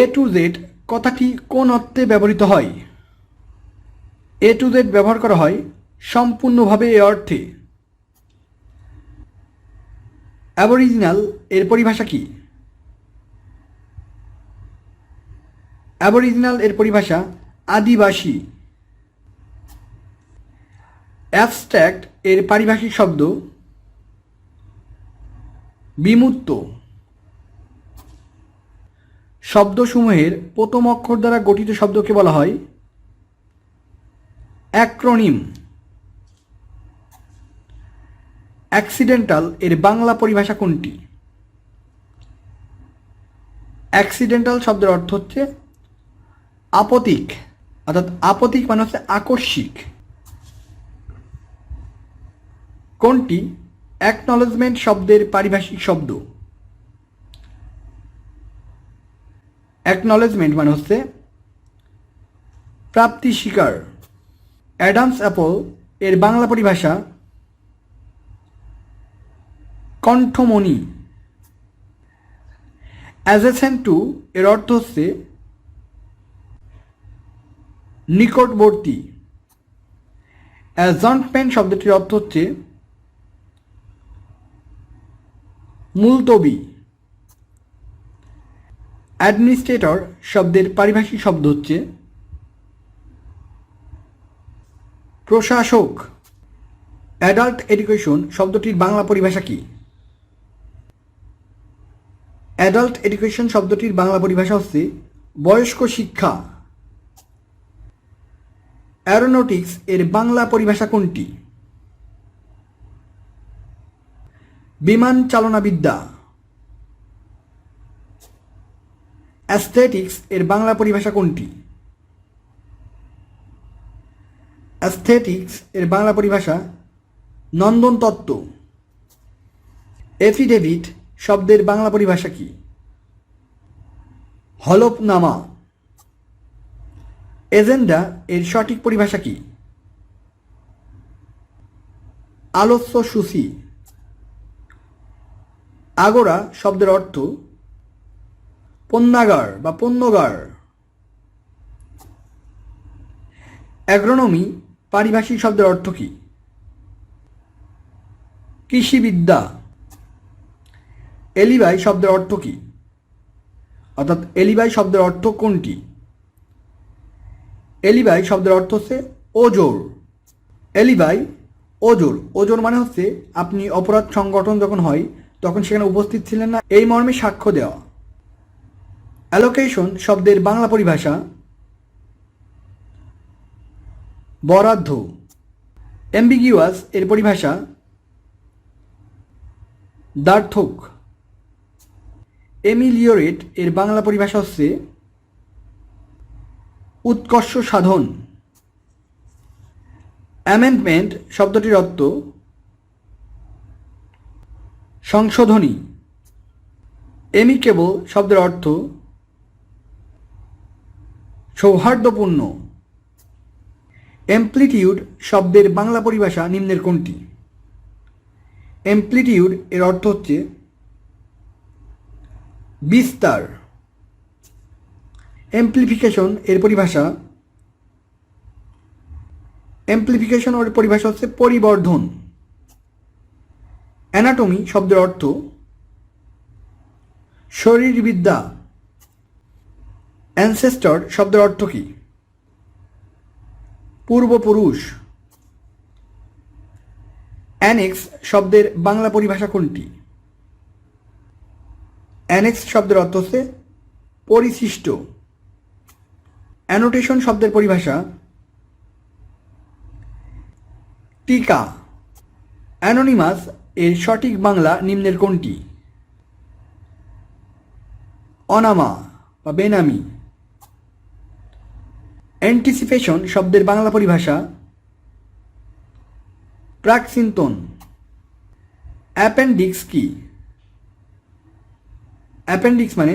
A to Z কথাটি কোন অর্থে ব্যবহৃত হয়? এ টু জেড ব্যবহার করা হয় সম্পূর্ণভাবে এ অর্থে। অ্যাবরিজিনাল এর পরিভাষা কি? অ্যাবরিজিনাল এর পরিভাষা আদিবাসী। অ্যাবস্ট্র্যাক্ট এর পারিভাষিক শব্দ বিমূর্ত। শব্দসমূহের প্রথম অক্ষর দ্বারা গঠিত শব্দকে বলা হয় অ্যাক্রোনিম। অ্যাক্সিডেন্টাল এর বাংলা পরিভাষা কোনটি? অ্যাক্সিডেন্টাল শব্দের অর্থ হচ্ছে আপতিক, অর্থাৎ আপতিক মানে হচ্ছে আকস্মিক। কোনটি? অ্যাকনলেজমেন্ট শব্দের পারিভাষিক শব্দ। অ্যাকনলেজমেন্ট মানে হচ্ছে প্রাপ্তি স্বীকার। অ্যাডামস অ্যাপল এর বাংলা পরিভাষা কণ্ঠমণি। অ্যাজেসেন্ট টু এর অর্থ হচ্ছে নিকটবর্তী। অ্যাজন্টমেন্ট শব্দটির অর্থ হচ্ছে মুলতবি। অ্যাডমিনিস্ট্রেটর শব্দের পারিভাষিক শব্দ হচ্ছে প্রশাসক। অ্যাডাল্ট এডুকেশন শব্দটির বাংলা পরিভাষা কি? অ্যাডাল্ট এডুকেশন শব্দটির বাংলা পরিভাষা হচ্ছে বয়স্ক শিক্ষা। অ্যারোনটিক্স এর বাংলা পরিভাষা কোনটি? বিমান চালনাবিদ্যা। অ্যাস্থেটিক্স এর বাংলা পরিভাষা কোনটি? অ্যাস্থেটিক্স এর বাংলা পরিভাষা নন্দন তত্ত্ব। এফিডেভিট শব্দের বাংলা পরিভাষা কি? হলফনামা। এজেন্ডা এর সঠিক পরিভাষা কি? আলস্য সূচি। আগোরা শব্দের অর্থ পণ্যাগার বা পণ্যগার। অ্যাগ্রোনমি, পারিভাষিক শব্দের অর্থ কি? কৃষিবিদ্যা। এলিবাই শব্দের অর্থ কি? অর্থাৎ এলিবাই শব্দের অর্থ কোনটি? এলিবাই শব্দের অর্থ হচ্ছে ওজোর। এলিবাই, ওজোর। ওজোর মানে হচ্ছে আপনি অপরাধ সংগঠন যখন হয়, তখন সেখানে উপস্থিত ছিলেন না, এই মর্মে সাক্ষ্য দেওয়া। অ্যালোকেশন শব্দের বাংলা পরিভাষা বরাদ্দ। অ্যাম্বিগিউয়াস এর পরিভাষা দ্বার্থক এমিলিওরেট এর বাংলা পরিভাষা হচ্ছে উৎকর্ষ সাধন। অ্যামেন্ডমেন্ট শব্দটির অর্থ সংশোধনী। এমিকেবল শব্দের অর্থ সৌহার্দ্যপূর্ণ। এমপ্লিটিউড শব্দের বাংলা পরিভাষা নিম্নের কোনটি? এমপ্লিটিউড এর অর্থ হচ্ছে বিস্তার। এমপ্লিফিকেশন এর পরিভাষা এমপ্লিফিকেশন ওর পরিভাষা হচ্ছে পরিবর্ধন। অ্যানাটমি শব্দের অর্থ শরীরবিদ্যা। অ্যানসেস্টর শব্দের অর্থ কী? পূর্বপুরুষ। অ্যানেক্স শব্দের বাংলা পরিভাষা কোনটি? অ্যানেক্স শব্দের অর্থ হচ্ছে পরিশিষ্ট। অ্যানোটেশন শব্দের পরিভাষা টিকা। অ্যানোনিমাস এর সঠিক বাংলা নিম্নের কোনটি? অনামা বা বেনামি। অ্যান্টিসিপেশন শব্দের বাংলা পরিভাষা। প্রাকচিন্তন অ্যাপেন্ডিক্স কি? অ্যাপেন্ডিক্স মানে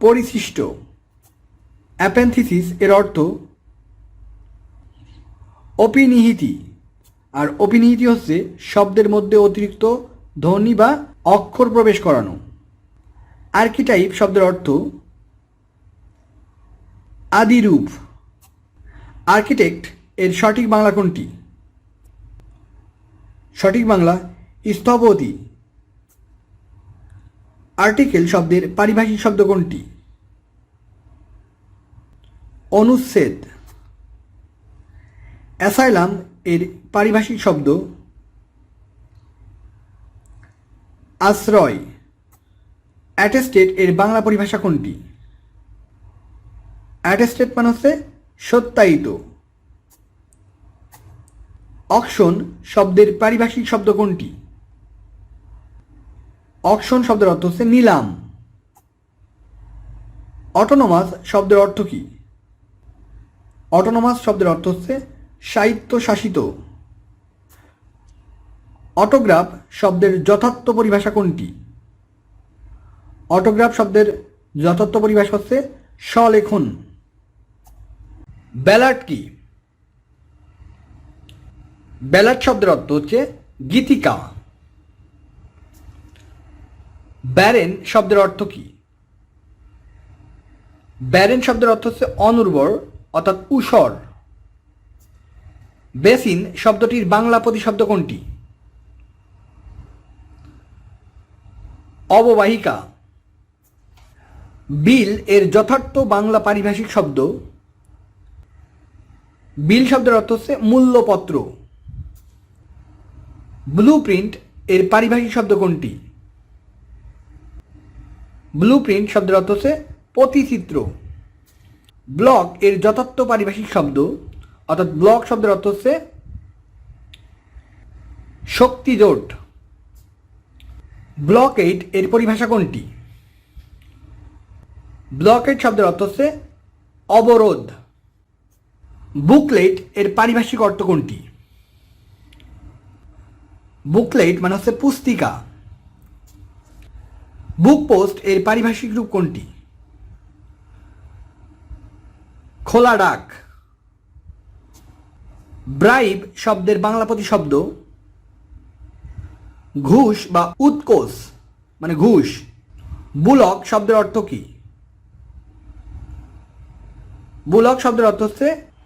পরিশিষ্ট। অ্যাপেন্থিসিস এর অর্থ অপিনিহিতি। আর অপিনিহিতি হচ্ছে শব্দের মধ্যে অতিরিক্ত ধ্বনি বা অক্ষর প্রবেশ করানো। আর্কিটাইপ শব্দের অর্থ আদিরূপ। আর্কিটেক্ট এর সঠিক বাংলা কোনটি? সঠিক বাংলা স্থপতি আর্টিকেল শব্দের পারিভাষিক শব্দ কোনটি? অনুচ্ছেদ। অ্যাসাইলাম এর পারিভাষিক শব্দ। আশ্রয়। অ্যাটেস্টেড এর বাংলা পরিভাষা কোনটি? অ্যাটেস্টেড মানে হচ্ছে সত্যায়িত। অকশন শব্দের পারিভাষিক শব্দ কোনটি? অকশন শব্দের অর্থ হচ্ছে নিলাম। অটোনোমাস শব্দের অর্থ কী? অটোনোমাস শব্দের অর্থ হচ্ছে সাহিত্য শাসিত অটোগ্রাফ শব্দের যথার্থ পরিভাষা কোনটি? অটোগ্রাফ শব্দের যথার্থ পরিভাষা হচ্ছে স্বলেখন। ব্যালাট কি? ব্যালাট শব্দের অর্থ হচ্ছে গীতিকা। ব্যারেন শব্দের অর্থ কি? ব্যারেন শব্দের অর্থ হচ্ছে অনুর্বর, অর্থাৎ উষর বেসিন শব্দটির বাংলা প্রতিশব্দ কোনটি? অববাহিকা। বিল এর যথার্থ বাংলা পারিভাষিক শব্দ বিল শব্দের অর্থ হচ্ছে মূল্যপত্র। ব্লু প্রিন্ট এর পারিভাষিক শব্দ কোনটি? ব্লু প্রিন্ট শব্দের অর্থ হচ্ছে প্রতিচিত্র ব্লক এর যথার্থ পারিভাষিক শব্দ, অর্থাৎ ব্লক শব্দের অর্থ হচ্ছে শক্তি জোট। ব্লক এইট এর পরিভাষা কোনটি? ব্লক এইট শব্দের অর্থ হচ্ছে অবরোধ। বুকলেট এর পারিভাষিক অর্থ কোনটি? বুকলেট মানে হচ্ছে পুস্তিকা। বুক পোস্ট এর পারিভাষিক রূপ কোনটি? খোলা ডাক। ব্রাইব শব্দের বাংলা প্রতিশব্দ। ঘুষ বা উৎকোষ মানে ঘুষ। বুলক শব্দের অর্থ কি? বুলক শব্দের অর্থ হচ্ছে